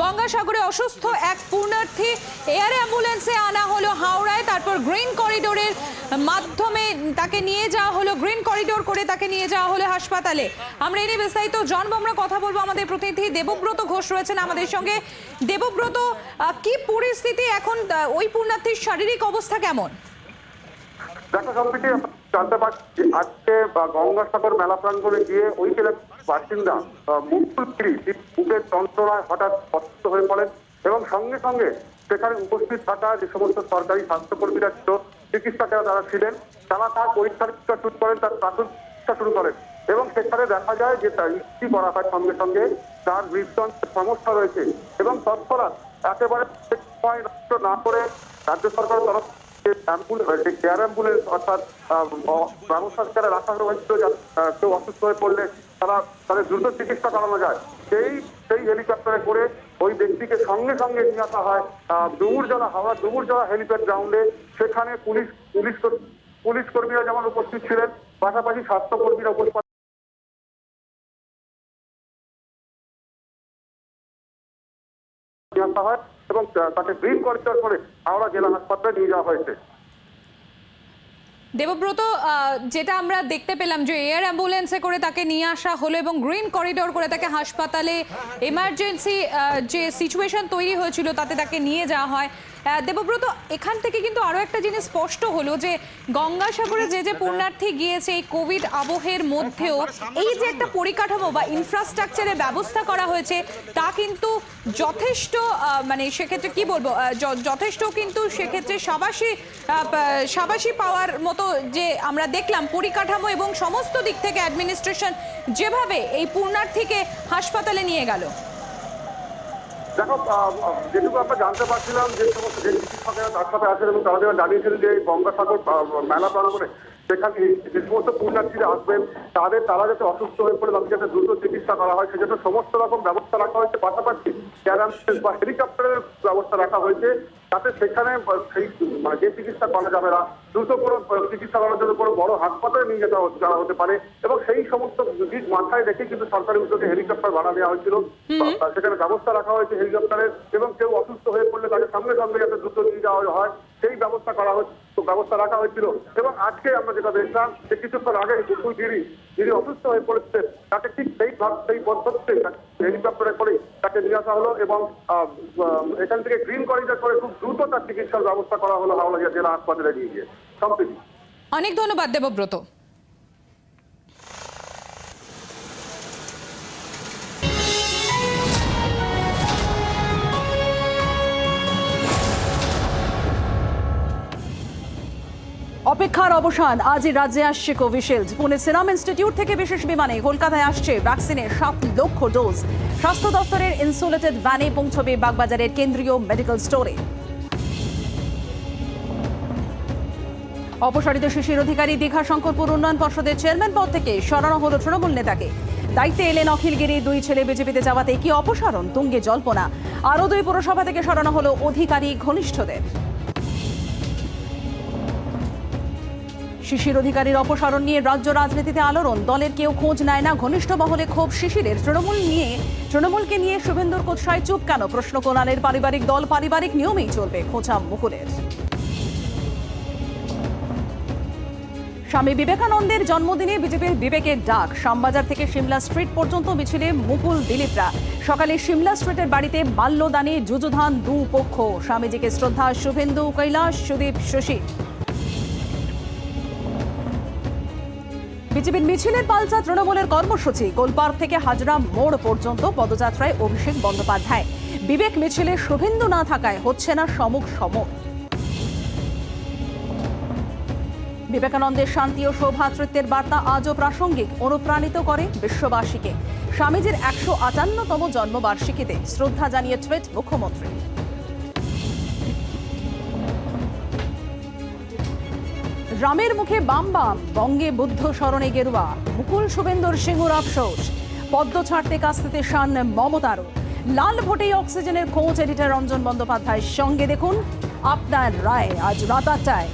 গঙ্গাসাগরে অসুস্থ এক পূর্ণার্থী। এয়ার অ্যাম্বুলেন্সে আনা হলো হাওড়ায়, তারপর গ্রিন করিডোরের মাধ্যমে তাকে নিয়ে যাওয়া হলো, গ্রিন করিডোর করে তাকে নিয়ে যাওয়া হলো হাসপাতালে। আমরা এনে বিস্তারিত জানব, আমরা কথা বলব আমাদের প্রতিনিধি দেবব্রত ঘোষ রয়েছেন আমাদের সঙ্গে। দেবব্রত কি পরিস্থিতি এখন ওই পূর্ণার্থীর শারীরিক অবস্থা কেমন? দেখা জানতে পারছি আজকে গঙ্গাসাগর মেলা প্রাঙ্গণে গিয়ে ওই জেলার বাসিন্দা মুকুল বুকের যন্ত্রণায় হঠাৎ অসুস্থ হয়ে পড়েন এবং সঙ্গে সঙ্গে সেখানে উপস্থিত থাকা যে সমস্ত সরকারি স্বাস্থ্যকর্মীরা ছিল, চিকিৎসকেরা যারা ছিলেন, তারা তার পরীক্ষা নিরীক্ষা শুরু করেন, তার প্রাথমিক চিকিৎসা শুরু করেন এবং সেখানে দেখা যায় যে তার ইস্তি করা হয় সঙ্গে সঙ্গে তার হৃদযন্ত্রের সমস্যা রয়েছে এবং তৎক্ষণাৎ একেবারে না করে রাজ্য সরকারের তরফ অর্থাৎ অসুস্থ হয়ে পড়লে তারা তাদের দ্রুত চিকিৎসা করানো যায়। সেই সেই হেলিকপ্টারে করে ওই ব্যক্তিকে সঙ্গে সঙ্গে নিয়ে আসা হয় সেখানে পুলিশ পুলিশ পুলিশ কর্মীরা যেমন উপস্থিত ছিলেন, পাশাপাশি স্বাস্থ্যকর্মীরা উপস্থিত নিয়ে আসা হয় এবং তাকে ব্রিফ করে দেওয়ার করে হাওড়া জেলা হাসপাতালে নিয়ে যাওয়া হয়েছে। দেবব্রত যেটা আমরা দেখতে পেলাম যে এয়ার অ্যাম্বুলেন্সে করে তাকে নিয়ে আসা হলো এবং গ্রিন করিডোর করে তাকে হাসপাতালে এমার্জেন্সি যে সিচুয়েশন তৈরি হয়েছিল তাতে তাকে নিয়ে যাওয়া হয়। দেবব্রত, এখান থেকে কিন্তু আরও একটা জিনিস স্পষ্ট হলো যে গঙ্গাসাগরে যে যে পুণ্যার্থী গিয়েছে এই কোভিড আবহের মধ্যেও, এই যে একটা পরিকাঠামো বা ইনফ্রাস্ট্রাকচারের ব্যবস্থা করা হয়েছে, তা কিন্তু যথেষ্ট মানে সেক্ষেত্রে কি বলব যথেষ্ট কিন্তু সেক্ষেত্রে সাবাসী সাবাসী পাওয়ার মতো যে আমরা দেখলাম পরিকাঠামো এবং সমস্ত দিক থেকে অ্যাডমিনিস্ট্রেশন যেভাবে এই পুণ্যার্থীকে হাসপাতালে নিয়ে গেল। দেখো যেটুকু আমরা জানতে পারছিলাম যে সমস্ত যে চিকিৎসকেরা তার সাথে আছেন এবং তারা যেটা জানিয়েছিলেন যে গঙ্গাসাগর মেলা প্রাঙ্গণে সেখানে যে সমস্ত পুণ্যার্থীরা আসবেন তাদের তারা যাতে অসুস্থ হয়ে পড়ে তাদের যাতে দ্রুত চিকিৎসা করা হয় সেজন্য সমস্ত রকম ব্যবস্থা রাখা হয়েছে। পাশাপাশি এয়ার বা হেলিকপ্টারের ব্যবস্থা রাখা হয়েছে যাতে সেখানে সেই মানে যে চিকিৎসা করা যাবে না দ্রুত কোনো চিকিৎসা করার জন্য কোনো বড় হাসপাতালে নিয়ে যেতে যাওয়া হতে পারে। এবং সেই সমস্ত দিক মাথায় রেখে কিন্তু সরকারি উদ্যোগে হেলিকপ্টার ভাড়া দেওয়া হয়েছিল। সেখানে ব্যবস্থা রাখা হয়েছে হেলিকপ্টারের এবং কেউ অসুস্থ হয়ে পড়লে তাকে সঙ্গে সঙ্গে যাতে দ্রুত নিয়ে যাওয়া হয়। সেই ব্যবস্থা করা হচ্ছে ব্যবস্থা রাখা হয়েছিল। এবং আজকে আমরা যেটা দেখলাম, যে কিছুক্ষণ আগে দুপুর গিরি যিনি অসুস্থ হয়ে পড়েছে তাকে ঠিক সেই সেই পদ্ধতিতে হেলিকপ্টারে করে তাকে নিয়ে আসা হলো এবং এখান থেকে গ্রিন করিডর করে খুব দ্রুত তার চিকিৎসার ব্যবস্থা করা হলো হাওড়া জেলা হাসপাতালে নিয়ে গিয়ে। সম্প্রতি অনেক ধন্যবাদ দেবব্রত। অপেক্ষার অবসান। আজই রাজ্যে আসছে কোভিশিল্ড পুনে সিরাম ইনস্টিটিউট থেকে বিশেষ বিমানে কলকাতায় আসছে ভ্যাকসিনের সাত লক্ষ ডোজ। স্বাস্থ্য দপ্তরের ইনসুলেটেড ভ্যানে পৌঁছবে বাগবাজারের কেন্দ্রীয় মেডিকেল স্টোরে অপসারিত শিশির অধিকারী দীঘা শঙ্করপুর উন্নয়ন পর্ষদের চেয়ারম্যান পদ থেকে সরানো হল তৃণমূল নেতাকে। দায়িত্বে এলেন অখিলগিরি দুই ছেলে বিজেপিতে যাওয়াতে কি অপসারণ? তুঙ্গে জল্পনা। আরও দুই পুরসভা থেকে সরানো হলো অধিকারী ঘনিষ্ঠদের। শিশির অধিকারীর অপসারণ নিয়ে রাজ্য রাজনীতিতে আলোড়ন। দলের কেউ খোঁজ নেয় না। ঘনিষ্ঠ মহলে ক্ষোভ শিশিরের। তৃণমূল নিয়ে তৃণমূলকে নিয়ে শুভেন্দুর কোৎসায় চুপ কেন? প্রশ্ন কোনালের পারিবারিক দল। পারিবারিক নিয়মেই চলবে খোঁচা মুকুলের। স্বামী বিবেকানন্দের জন্মদিনে বিজেপির বিবেকের ডাক। শ্যামবাজার থেকে সিমলা স্ট্রিট পর্যন্ত মিছিলে মুকুল দিলীপরা। সকালে সিমলা স্ট্রিটের বাড়িতে মাল্যদানে যুযুধান দু পক্ষ স্বামীজিকে শ্রদ্ধা শুভেন্দু কৈলাস, সুদীপ শশী। বিজেপির মিছিলের পাল্টা তৃণমূলের কর্মসূচি। গোলপার্ক থেকে হাজরা মোড় পর্যন্ত পদযাত্রায় অভিষেক বন্দ্যোপাধ্যায়। বিবেক মিছিলে শুভেন্দু না থাকায় হচ্ছে না সমুখ সমর বিবেকানন্দের শান্তি ও সৌভ্রাতৃত্বের বার্তা আজও প্রাসঙ্গিক, অনুপ্রাণিত করে বিশ্ববাসীকে। স্বামীজির একশো আটান্নতম জন্মবার্ষিকীতে শ্রদ্ধা জানিয়ে টুইট মুখ্যমন্ত্রী। রামের মুখে বাম বাম, বঙ্গে বুদ্ধ স্মরণে গেরুয়া, মুকুল শুভেন্দর সিংহর আফসোস, পদ্ম ছাড়তে কাস্তেতে শান মমতারও। লাল ভোটেই অক্সিজেনের খোঁজ, এডিটার রঞ্জন বন্দ্যোপাধ্যায়ের সঙ্গে দেখুন, আপনার রায় আজ রাত আটটায়।